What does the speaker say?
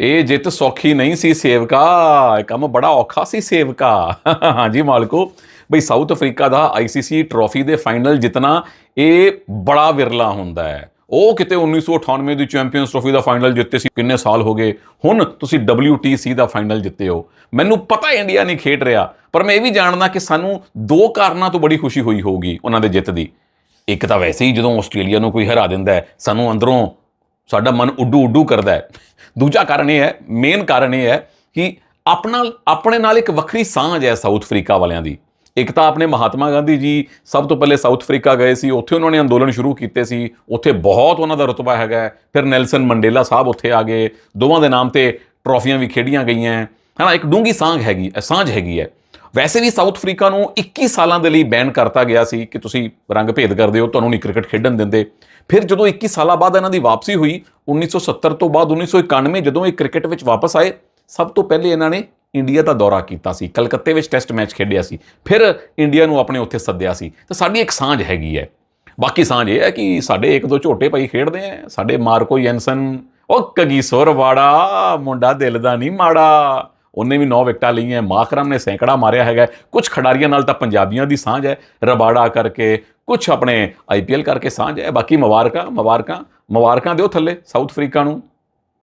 ਇਹ ਜਿੱਤ ਸੌਖੀ ਨਹੀਂ ਸੀ ਸੇਵਕਾ ਕੰਮ ਬੜਾ ਔਖਾ ਸੀ ਸੇਵਕਾ। ਹਾਂਜੀ ਮਾਲਕੋ, ਬਈ ਸਾਊਥ ਅਫਰੀਕਾ ਦਾ ਆਈਸੀਸੀ ਟਰੋਫੀ ਦੇ ਫਾਈਨਲ ਜਿੱਤਣਾ, ਇਹ ਬੜਾ ਵਿਰਲਾ ਹੁੰਦਾ ਹੈ। ਉਹ ਕਿਤੇ 1998 ਦੀ ਚੈਂਪੀਅਨਸ ਟਰੋਫੀ ਦਾ ਫਾਈਨਲ ਜਿੱਤੇ ਸੀ, ਕਿੰਨੇ ਸਾਲ ਹੋ ਗਏ? ਹੁਣ ਤੁਸੀਂ WTC ਦਾ ਫਾਈਨਲ ਜਿੱਤੇ ਹੋ। ਮੈਨੂੰ ਪਤਾ ਇੰਡੀਆ ਨਹੀਂ ਖੇਡ ਰਿਹਾ, ਪਰ ਮੈਂ ਇਹ ਵੀ ਜਾਣਦਾ ਕਿ ਸਾਨੂੰ ਦੋ ਕਾਰਨਾਂ ਤੋਂ ਬੜੀ ਖੁਸ਼ੀ ਹੋਈ ਹੋਊਗੀ ਉਹਨਾਂ ਦੇ ਜਿੱਤ ਦੀ। ਇੱਕ ਤਾਂ ਵੈਸੇ ਹੀ ਜਦੋਂ ਆਸਟ੍ਰੇਲੀਆ ਨੂੰ ਕੋਈ ਹਰਾ ਦਿੰਦਾ ਹੈ, ਸਾਨੂੰ ਅੰਦਰੋਂ ਸਾਡਾ ਮਨ ਉੱਡੂ ਉੱਡੂ ਕਰਦਾ ਹੈ। ਦੂਜਾ ਕਾਰਨ ਇਹ ਹੈ ਮੇਨ ਕਾਰਨ ਇਹ ਹੈ ਕਿ ਆਪਣਾ ਆਪਣੇ ਨਾਲ ਇੱਕ ਵੱਖਰੀ ਸਾਂਝ ਹੈ ਸਾਊਥ ਅਫਰੀਕਾ ਵਾਲਿਆਂ ਦੀ। ਇੱਕ ਤਾਂ ਆਪਣੇ ਮਹਾਤਮਾ ਗਾਂਧੀ ਜੀ ਸਭ ਤੋਂ ਪਹਿਲੇ ਸਾਊਥ ਅਫਰੀਕਾ ਗਏ ਸੀ ਉੱਥੇ ਉਹਨਾਂ ਨੇ ਅੰਦੋਲਨ ਸ਼ੁਰੂ ਕੀਤੇ ਸੀ ਉੱਥੇ ਬਹੁਤ ਉਹਨਾਂ ਦਾ ਰਤਬਾ ਹੈਗਾ ਫਿਰ ਨੈਲਸਨ ਮੰਡੇਲਾ ਸਾਹਿਬ ਉੱਥੇ ਆ ਗਏ ਦੋਵਾਂ ਦੇ ਨਾਮ ਤੇ ਟਰੋਫੀਆਂ ਵੀ ਖੇਡੀਆਂ ਗਈਆਂ। ਹੈ ਹਨਾ ਇੱਕ ਡੂੰਗੀ ਸਾਂਝ ਹੈਗੀ ਅ, ਸਾਂਝ ਹੈਗੀ ਹੈ। ਵੈਸੇ ਵੀ ਸਾਊਥ ਅਫਰੀਕਾ ਨੂੰ 21 ਸਾਲਾਂ ਦੇ ਲਈ ਬੈਨ ਕਰਤਾ ਗਿਆ ਸੀ ਕਿ ਤੁਸੀਂ ਰੰਗ ਭੇਦ ਕਰਦੇ ਹੋ, ਤੁਹਾਨੂੰ ਨਹੀਂ ਕ੍ਰਿਕਟ ਖੇਡਣ ਦਿੰਦੇ। ਫਿਰ ਜਦੋਂ 21 ਸਾਲਾਂ ਬਾਅਦ ਇਹਨਾਂ ਦੀ ਵਾਪਸੀ ਹੋਈ 1970 ਤੋਂ ਬਾਅਦ 1991 ਜਦੋਂ ਇਹ ਕ੍ਰਿਕਟ ਵਿੱਚ ਵਾਪਸ ਆਏ, ਸਭ ਤੋਂ ਪਹਿਲੇ ਇਹਨਾਂ ਨੇ ਇੰਡੀਆ ਦਾ ਦੌਰਾ ਕੀਤਾ ਸੀ, ਕਲਕੱਤੇ ਵਿੱਚ ਟੈਸਟ ਮੈਚ ਖੇਡਿਆ ਸੀ, ਫਿਰ ਇੰਡੀਆ ਨੂੰ ਆਪਣੇ ਉੱਥੇ ਸੱਦਿਆ ਸੀ। ਤਾਂ ਸਾਡੀ ਇੱਕ ਸਾਂਝ ਹੈਗੀ ਹੈ। ਬਾਕੀ ਸਾਂਝ ਇਹ ਹੈ ਕਿ ਸਾਡੇ ਇੱਕ ਦੋ ਝੋਟੇ ਭਾਈ ਖੇਡਦੇ ਆ, ਸਾਡੇ ਮਾਰਕੋ ਯੈਨਸਨ ਉਹ ਕਗੀਸੋਰ ਵਾੜਾ ਮੁੰਡਾ ਦਿਲ ਦਾ ਨਹੀਂ ਮਾੜਾ। ਉਹਨੇ ਵੀ 9 ਵਿਕਟਾਂ ਲਈਆਂ, ਮਾਕਰਮ ਨੇ ਸੈਂਕੜਾ ਮਾਰਿਆ ਹੈਗਾ। ਕੁਝ ਖਿਡਾਰੀਆਂ ਨਾਲ ਤਾਂ ਪੰਜਾਬੀਆਂ ਦੀ ਸਾਂਝ ਹੈ, ਰਬਾੜਾ ਕਰਕੇ ਕੁਝ ਆਪਣੇ ਆਈਪੀਐਲ ਕਰਕੇ ਸਾਂਝ ਹੈ। ਬਾਕੀ ਮੁਬਾਰਕਾਂ ਮੁਬਾਰਕਾਂ ਮੁਬਾਰਕਾਂ ਦਿਓ ਥੱਲੇ ਸਾਊਥ ਅਫਰੀਕਾ ਨੂੰ।